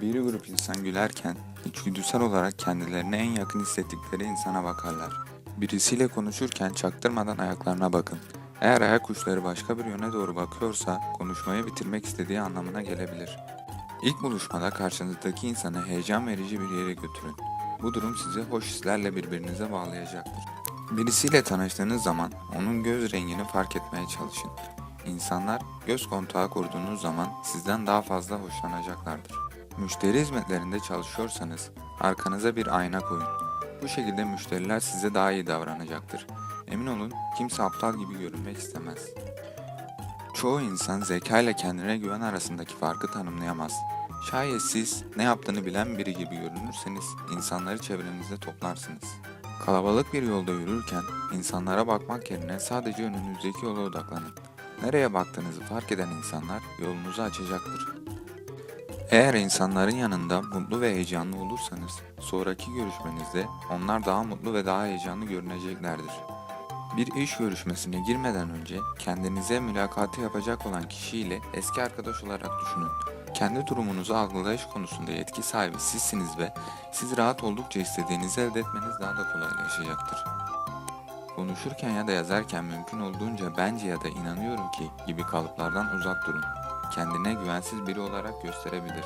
Bir grup insan gülerken içgüdüsel olarak kendilerine en yakın hissettikleri insana bakarlar. Birisiyle konuşurken çaktırmadan ayaklarına bakın. Eğer ayak uçları başka bir yöne doğru bakıyorsa konuşmayı bitirmek istediği anlamına gelebilir. İlk buluşmada karşınızdaki insanı heyecan verici bir yere götürün. Bu durum sizi hoş hislerle birbirinize bağlayacaktır. Birisiyle tanıştığınız zaman onun göz rengini fark etmeye çalışın. İnsanlar göz kontağı kurduğunuz zaman sizden daha fazla hoşlanacaklardır. Müşteri hizmetlerinde çalışıyorsanız arkanıza bir ayna koyun. Bu şekilde müşteriler size daha iyi davranacaktır. Emin olun kimse aptal gibi görünmek istemez. Çoğu insan zeka ile kendine güven arasındaki farkı tanımlayamaz. Şayet siz ne yaptığını bilen biri gibi görünürseniz insanları çevrenizde toplarsınız. Kalabalık bir yolda yürürken insanlara bakmak yerine sadece önünüzdeki yola odaklanın. Nereye baktığınızı fark eden insanlar yolunuzu açacaktır. Eğer insanların yanında mutlu ve heyecanlı olursanız, sonraki görüşmenizde onlar daha mutlu ve daha heyecanlı görüneceklerdir. Bir iş görüşmesine girmeden önce kendinize mülakatı yapacak olan kişiyle eski arkadaş olarak düşünün. Kendi durumunuzu algılayış konusunda yetki sahibi sizsiniz ve siz rahat oldukça istediğinizi elde etmeniz daha da kolaylaşacaktır. Konuşurken ya da yazarken mümkün olduğunca bence ya da inanıyorum ki gibi kalıplardan uzak durun. Kendine güvensiz biri olarak gösterebilir.